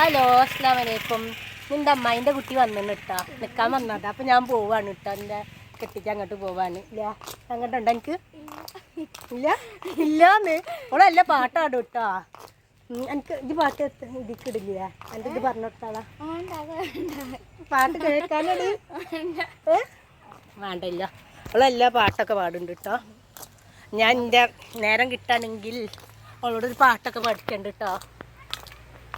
Hello അസ്സാം വലൈക്കും നിന്റെ അമ്മായിന്റെ കുട്ടി വന്നിട്ട് കേട്ടോ നിൽക്കാൻ വന്നത്. അപ്പം ഞാൻ പോവാണ് കേട്ടോ എന്റെ കെട്ടിച്ച് അങ്ങോട്ട് പോവാണ് ഇല്ല. അങ്ങോട്ടുണ്ടോ എനിക്ക്? ഇല്ല. ഇല്ലാന്ന്. ഓളല്ല പാട്ടാടും കേട്ടോ എനിക്ക് ഇത് പാട്ട് ഇതിക്ക് ഇടില്ല എന്റെ ഇത് പറഞ്ഞു കൊടുത്താളാ. പാട്ട് കേൾക്കാനടി. വേണ്ടല്ല. അവളെല്ലാ പാട്ടൊക്കെ പാടുണ്ട് കേട്ടോ ഞാൻ എന്റെ നേരം കിട്ടാണെങ്കിൽ അവളോട് ഒരു പാട്ടൊക്കെ പഠിക്കണ്ട കേട്ടോ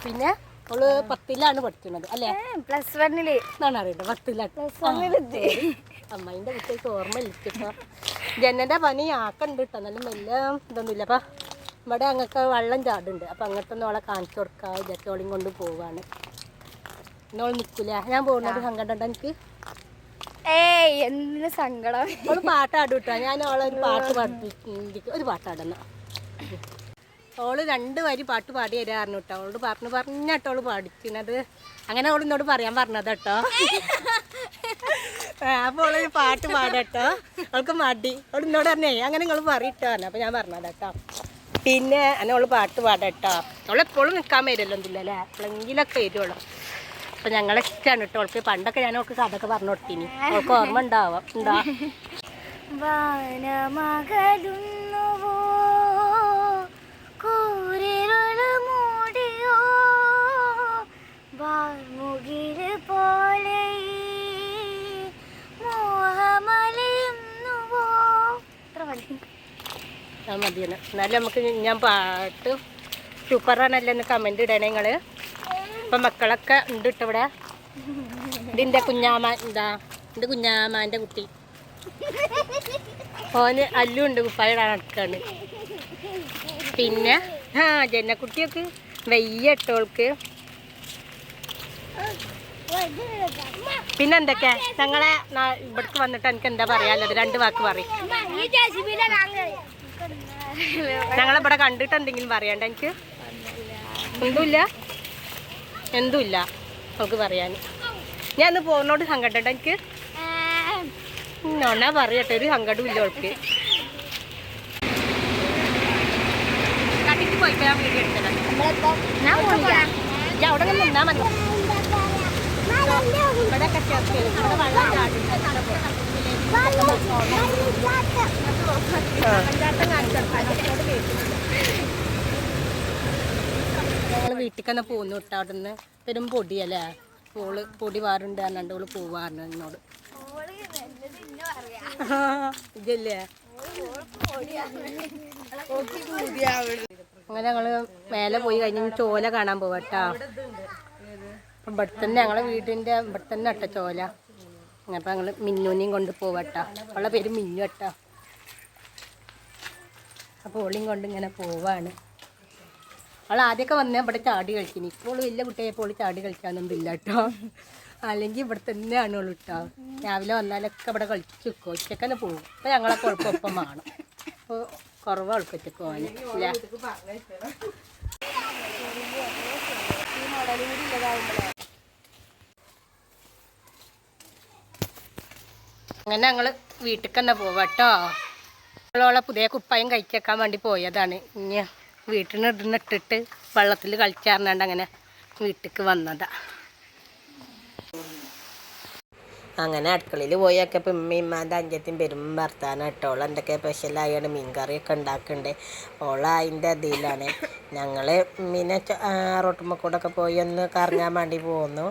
പിന്നെ? അവൾ പത്തിലാണ് പഠിക്കുന്നത് അല്ലേ? പ്ലസ് വണ്ണിൽ എന്നാണ് അറിയണ്ടത് പത്തിലാണ്. അമ്മയിന്റെ കുട്ടിക്ക് ഓർമ്മ ഇരിക്കട്ടോ ജനന്റെ പനി ആക്കണ്ട് കേട്ടോ നല്ല മെല്ല ഇതൊന്നുമില്ല. അപ്പൊ ഇവിടെ അങ്ങക്ക് വെള്ളം ചാടുണ്ട് അപ്പൊ അങ്ങനത്തെ ഒന്നും അവളെ കാണിച്ചു കൊടുക്കാം ജറ്റോളിയും കൊണ്ട് പോവാണ്. എന്നോൾ നിൽക്കില്ല ഞാൻ പോകുന്നത് സങ്കടം എനിക്ക് ഏയ് എന്തിനു സങ്കടം? അവൾ പാട്ടാടും. കേട്ടോ ഞാൻ അവളെ ഒരു പാട്ട് പാടി ഒരു പാട്ടാടുന്ന അവൾ രണ്ട് വരി പാട്ട് പാടി തരാറുണ്ട് കേട്ടോ അവളോട് പറഞ്ഞു പറഞ്ഞിട്ടോ അവൾ പഠിക്കുന്നത് അങ്ങനെ അവൾ എന്നോട് പറയാൻ പറഞ്ഞത് കേട്ടോ അപ്പോൾ അവൾ പാട്ട് പാടട്ടോ. അവൾക്ക് മടി. അവൾ എന്നോട് പറഞ്ഞേ അങ്ങനെ നിങ്ങൾ പറയട്ടോ അപ്പൊ അപ്പോൾ ഞാൻ പറഞ്ഞത് കേട്ടോ പിന്നെ അങ്ങനെ അവൾ പാട്ട് പാടട്ടോ. അവളെപ്പോഴും നിൽക്കാൻ വരുമല്ലോ എന്തില്ല അല്ലേ? എപ്പോഴെങ്കിലൊക്കെ വരുവുള്ളു അപ്പം ഞങ്ങളെ ഇഷ്ടമാണ് കേട്ടോ അവൾക്ക് പണ്ടൊക്കെ ഞാൻ അവൾക്ക് കഥയൊക്കെ പറഞ്ഞു കൊടുത്തിനി. അവൾക്ക് ഓർമ്മ ഉണ്ടാവാം? ഉണ്ടാ? ആ മതിയെന്ന്. എന്നാലും നമുക്ക് ഞാൻ പാട്ട് സൂപ്പറാണല്ലോ എന്ന് കമന്റ് ഇടണേ നിങ്ങൾ ഇപ്പം മക്കളൊക്കെ ഉണ്ട് കേട്ടോ ഇവിടെ. ഇതിന്റെ കുഞ്ഞാമ എന്താ? എന്റെ കുഞ്ഞാമാന്റെ കുട്ടി. ഓന് അല്ലുണ്ട് കുപ്പായിടാൻ നടക്കാണ്. പിന്നെ ആ ജന്നക്കുട്ടിയൊക്കെ വെയ്യ ഇട്ടോൾക്ക് പിന്നെ എന്തൊക്കെ? ഞങ്ങളെ ഇവിടേക്ക് വന്നിട്ട് എനിക്ക് എന്താ പറയാനുള്ളത്? രണ്ട് വാക്ക് പറയും. ഞങ്ങളിവിടെ കണ്ടിട്ട് എന്തെങ്കിലും പറയണ്ട എനിക്ക്? എന്തുമില്ല. എന്തുമില്ല. നമുക്ക് പറയാൻ. ഞാൻ ഇന്ന് പോകുന്നോട് സങ്കടം എനിക്ക്? നോണ പറയട്ടെ ഒരു സങ്കടവും ഇല്ല അവൾക്ക് വീഡിയോ ഞാൻ ഞാൻ അവിടെ നിന്ന് മതി. ഇവിടെ ഒക്കെ വെള്ളം വെള്ളം ഞങ്ങൾ വീട്ടിൽ തന്നെ പോകുന്നു കേട്ടോ അവിടെ നിന്ന് പെരും പൊടിയല്ലേ? ഓൾ പൊടി വാറുണ്ട് പറഞ്ഞാണ്ട് ഓൾ പോവാറുണ്ട് എന്നോട് ഇതല്ലേ അങ്ങനെ ഞങ്ങൾ മേലെ പോയി കഴിഞ്ഞ ചോല കാണാൻ പോവാട്ടാ ഇവിടെ തന്നെ ഞങ്ങളെ വീടിന്റെ ഇവിടെ തന്നെ അട്ട ചോല. അപ്പം ഞങ്ങൾ മിന്നുനെയും കൊണ്ട് പോവട്ടാ. അവളെ പേര് മിന്നു കേട്ടോ. അപ്പോൾ ഓളിയും കൊണ്ട് ഇങ്ങനെ പോവാണ്. അവൾ ആദ്യമൊക്കെ വന്നാൽ ഇവിടെ ചാടി കളിക്കുന്നു ഇപ്പോൾ വലിയ കുട്ടിയായപ്പോൾ ചാടി കളിക്കാനൊന്നും ഇല്ല കേട്ടോ. അല്ലെങ്കിൽ ഇവിടെ തന്നെയാണ് ഉള്ളു കേട്ടോ രാവിലെ വന്നാലൊക്കെ ഇവിടെ കളിച്ച് വെക്കും പോകും അപ്പോൾ ഞങ്ങളെ കുഴപ്പമൊപ്പം വേണം അപ്പോൾ കുറവ് അവൾക്ക് ഒറ്റയ്ക്ക് പോകാൻ ഇല്ല അങ്ങനെ ഞങ്ങൾ വീട്ടിൽ തന്നെ പോവാട്ടോ. ഞങ്ങളോളെ പുതിയ കുപ്പായം കഴിച്ചേക്കാൻ വേണ്ടി പോയതാണ്. ഇനി വീട്ടിൽ നിന്ന് ഇടുന്നിട്ടിട്ട് വെള്ളത്തിൽ കളിച്ചാറിനാണ്ട് അങ്ങനെ വീട്ടിലേക്ക് വന്നതാ. അങ്ങനെ അടുക്കളയിൽ പോയൊക്കെ ഇപ്പം ഉമ്മയും ഇമ്മാന്റെ അഞ്ചത്തിയും പെരും ഭർത്താനം കേട്ടോ ഓൾ എന്തൊക്കെ സ്പെഷ്യലായാണ്? മീൻകറിയൊക്കെ ഉണ്ടാക്കുന്നുണ്ട് ഓള അതിന്റെ അതിലാണ് ഞങ്ങൾ മീനെ റോട്ടുമ്മക്കൂടൊക്കെ പോയി ഒന്ന് കറങ്ങാൻ വേണ്ടി പോന്നു.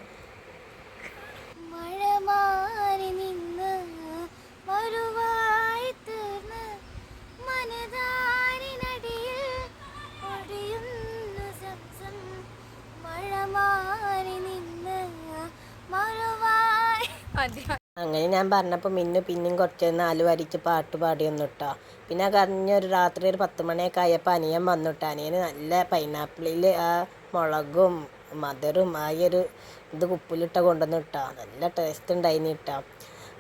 അങ്ങനെ ഞാൻ പറഞ്ഞപ്പോൾ മിന്നു പിന്നെയും കുറച്ച് നാല് വരിക്ക് പാട്ട് പാടിയൊന്നു കേട്ടോ പിന്നെ കഴിഞ്ഞൊരു രാത്രി ഒരു പത്ത് മണിയൊക്കെ ആയപ്പോൾ അനിയൻ വന്നിട്ട്. അനിയൻ നല്ല പൈനാപ്പിളിൽ ആ മുളകും മധുരം ആ ഒരു ഇത് കുപ്പിലിട്ട കൊണ്ടുവന്ന് ഇട്ടാ നല്ല ടേസ്റ്റ് ഉണ്ടായിന് ഇട്ടാ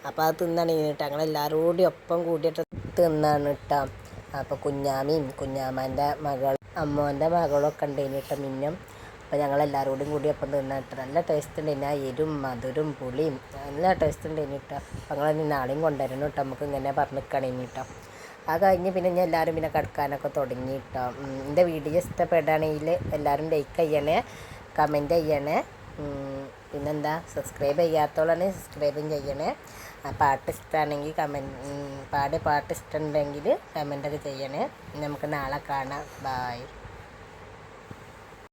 അപ്പോൾ അത് തിന്നാണ് അങ്ങനെ എല്ലാവരും കൂടി ഒപ്പം കൂടിയിട്ട് തിന്നാണ് ഇട്ടാ അപ്പോൾ കുഞ്ഞാമിയും കുഞ്ഞാമാന്റെ മകൾ അമ്മോന്റെ മകളൊക്കെ ഉണ്ടായിന് കേട്ടോ മിന്നും. അപ്പോൾ ഞങ്ങളെല്ലാവരും കൂടി കൂടി ഒപ്പം തിന്നിട്ട് നല്ല ടേസ്റ്റ് ഉണ്ട്. ഇനി ആ എരും മധുരം പുളിയും നല്ല ടേസ്റ്റ് ഉണ്ട് ഇനി കേട്ടോ അപ്പോൾ ഞങ്ങൾ നാളെയും കൊണ്ടുവരണം കേട്ടോ നമുക്ക് ഇങ്ങനെ പറഞ്ഞ് നിൽക്കണം കേട്ടോ ആ കഴിഞ്ഞ് പിന്നെ ഞാൻ എല്ലാവരും പിന്നെ കിടക്കാനൊക്കെ തുടങ്ങി കേട്ടോ എന്റെ വീഡിയോ ഇഷ്ടപ്പെടുകയാണെങ്കിൽ എല്ലാവരും ലൈക്ക് ചെയ്യണേ കമന്റ് ചെയ്യണേ. പിന്നെന്താ സബ്സ്ക്രൈബ് ചെയ്യാത്തോളാണ് സബ്സ്ക്രൈബും ചെയ്യണേ. ആ പാട്ട് ഇഷ്ടമാണെങ്കിൽ കമന്റ് പാടിയ പാട്ട് ഇഷ്ടമുണ്ടെങ്കിൽ കമന്റൊക്കെ ചെയ്യണേ. നമുക്ക് നാളെ കാണാം. ബായ്